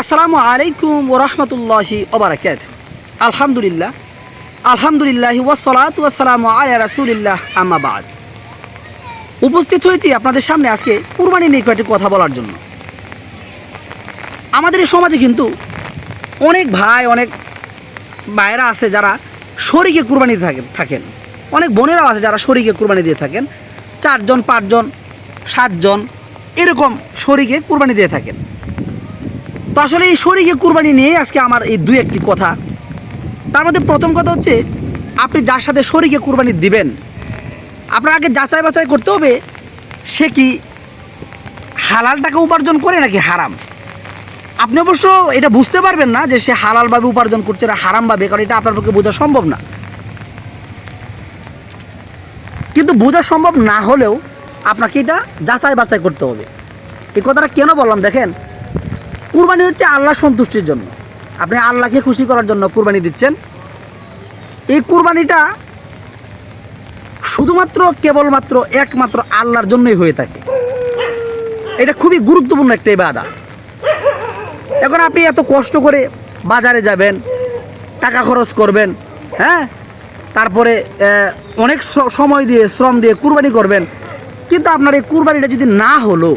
আসসালামু আলাইকুম ও ওরহমতুল্লাহি ওবরাকাত আলহামদুলিল্লাহ। আলহামদুলিল্লাহ ওয়াসালাত ওয়াসালামু আলা রাসূলিল্লাহ, আম্মা বাদ। উপস্থিত হয়েছি আপনাদের সামনে আজকে কুরবানি নিয়ে কয়েকটি কথা বলার জন্য। আমাদের এই সমাজে কিন্তু অনেক ভাই, অনেক ভাইয়েরা আছে যারা শরীকে কুরবানি থাকেন থাকেন। অনেক বোনেরাও আছে যারা শরীকে কুরবানি দিয়ে থাকেন। চারজন, পাঁচজন, সাতজন এরকম শরীকে কুরবানি দিয়ে থাকেন। তো আসলে এই শরীকে কুরবানি নিয়ে আজকে আমার এই দুই একটি কথা। তার মধ্যে প্রথম কথা হচ্ছে, আপনি যার সাথে শরীকে কুরবানি দিবেন, আপনার আগে যাচাই বাছাই করতে হবে, সে কি হালাল টাকা উপার্জন করে নাকি হারাম? আপনি অবশ্য এটা বুঝতে পারবেন না যে সে হালালভাবে উপার্জন করছে না হারামভাবে, কারণ এটা আপনার পক্ষে বোঝা সম্ভব না। কিন্তু বোঝা সম্ভব না হলেও আপনাকে এটা যাচাই বাছাই করতে হবে। এই কথাটা কেন বললাম দেখেন কুরবানি হচ্ছে আল্লাহ সন্তুষ্টির জন্য। আপনি আল্লাহকে খুশি করার জন্য কুরবানি দিচ্ছেন। এই কুরবানিটা শুধুমাত্র, কেবলমাত্র একমাত্র আল্লাহর জন্যই হয়ে থাকে। এটা খুবই গুরুত্বপূর্ণ একটা বাধা এখন আপনি এত কষ্ট করে বাজারে যাবেন, টাকা খরচ করবেন হ্যাঁ? তারপরে অনেক সময় দিয়ে, শ্রম দিয়ে কুরবানি করবেন। কিন্তু আপনার এই কুরবানিটা যদি না হলো,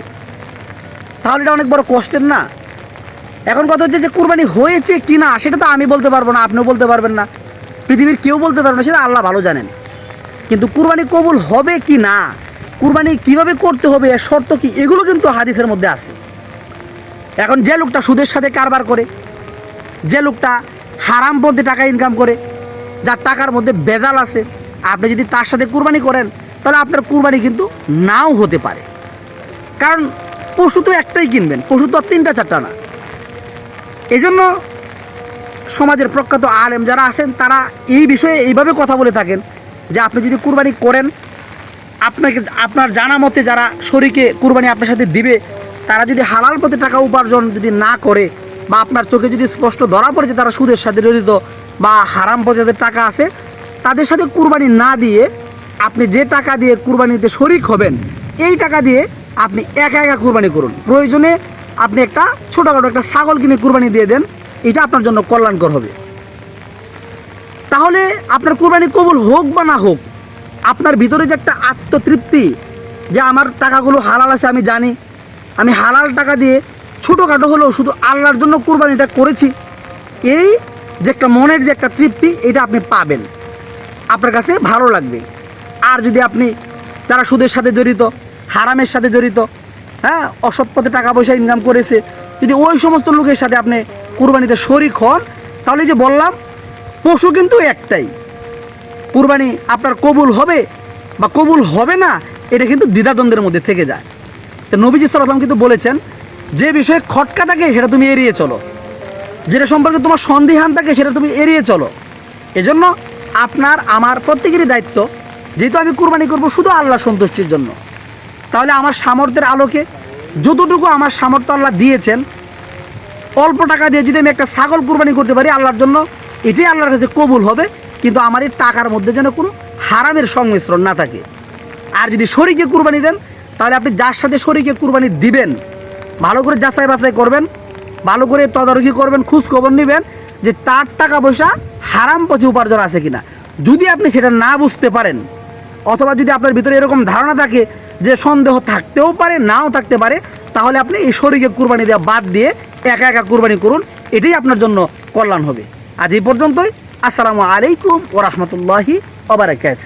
তাহলে এটা অনেক বড় কষ্টের না? এখন কথা হচ্ছে যে কুরবানি হয়েছে কি না সেটা তো আমি বলতে পারব না, আপনিও বলতে পারবেন না। পৃথিবীর কেউ বলতে পারবে না, সেটা আল্লাহ ভালো জানেন। কিন্তু কুরবানি কবুল হবে কি না কুরবানি কীভাবে করতে হবে, এর শর্ত কি, এগুলো কিন্তু হাদিসের মধ্যে আছে। এখন যে লোকটা সুদের সাথে কারবার করে, যে লোকটা হারাম পথে টাকা ইনকাম করে, যার টাকার মধ্যে বেজাল আছে, আপনি যদি তার সাথে কুরবানি করেন, তাহলে আপনার কুরবানি কিন্তু নাও হতে পারে। কারণ পশু তো একটাই কিনবেন, পশু তো আর তিনটা, চারটা না। এই জন্য সমাজের প্রখ্যাত আলেম যারা আছেন, তারা এই বিষয়ে এইভাবে কথা বলে থাকেন যে আপনি যদি কুরবানি করেন, আপনাকে, আপনার জানা মতে যারা শরীকে কুরবানি আপনার সাথে দিবে, তারা যদি হালাল পথে টাকা উপার্জন যদি না করে বা আপনার চোখে যদি স্পষ্ট ধরা পড়ে যে তারা সুদের সাথে জড়িত বা হারাম পথে যাদের টাকা আছে, তাদের সাথে কুরবানি না দিয়ে আপনি যে টাকা দিয়ে কুরবানিতে শরিক হবেন, এই টাকা দিয়ে আপনি একা একা কুরবানি করুন। প্রয়োজনে আপনি একটা ছোটোখাটো একটা ছাগল কিনে কুরবানি দিয়ে দেন, এটা আপনার জন্য কল্যাণকর হবে। তাহলে আপনার কুরবানি কবুল হোক বা না হোক, আপনার ভিতরে যে একটা আত্মতৃপ্তি যে আমার টাকাগুলো হালাল আছে আমি জানি, আমি হালাল টাকা দিয়ে ছোটোখাটো হলেও শুধু আল্লাহর জন্য কুরবানিটা করেছি, এই যে একটা মনের যে একটা তৃপ্তি, এটা আপনি পাবেন। আপনার কাছে ভালো লাগবে। আর যদি আপনি যারা সুদের সাথে জড়িত, হারামের সাথে জড়িত হ্যাঁ অসৎ পথে টাকা পয়সা ইনকাম করেছে। যদি ওই সমস্ত লোকের সাথে আপনি কুরবানিতে শরিক হন, তাহলে যে বললাম, পশু কিন্তু একটাই। কুরবানি আপনার কবুল হবে বা কবুল হবে না, এটা কিন্তু দ্বিধাদ্বন্দ্বের মধ্যে থেকে যায়। তো নবীজি সাল্লাম কিন্তু বলেছেন, যে বিষয়ে খটকা থাকে সেটা তুমি এড়িয়ে চলো। যেটা সম্পর্কে তোমার সন্দেহান থাকে সেটা তুমি এড়িয়ে চলো। এজন্য আপনার, আমার প্রত্যেকেরই দায়িত্ব, যেহেতু আমি কুরবানি করব শুধু আল্লাহ সন্তুষ্টির জন্য। তাহলে আমার সামর্থ্যের আলোকে যতটুকু আমার সামর্থ্য আল্লাহ দিয়েছেন, অল্প টাকা দিয়ে যদি আমি একটা ছাগল কুরবানি করতে পারি আল্লাহর জন্য, এটাই আল্লাহর কাছে কবুল হবে, কিন্তু আমার এই টাকার মধ্যে যেন কোনো হারামের সংমিশ্রণ না থাকে। আর যদি শরীকে কুরবানি দেন, তাহলে আপনি যার সাথে শরীকে কুরবানি দিবেন, ভালো করে যাচাই বাছাই করবেন, ভালো করে তদারকি করবেন খোঁজ খবর নেবেন যে তার টাকা পয়সা হারাম পথে উপার্জন আছে কিনা। যদি আপনি সেটা না বুঝতে পারেন অথবা যদি আপনার ভিতরে এরকম ধারণা থাকে যে সন্দেহ থাকতেও পারে, নাও থাকতে পারে, তাহলে আপনি এই শরীরকে কুরবানি দেওয়া বাদ দিয়ে একা একা কুরবানি করুন, এটাই আপনার জন্য কল্যাণ হবে। আজ এই পর্যন্তই। আসসালামু আলাইকুম ও ওবরাকাত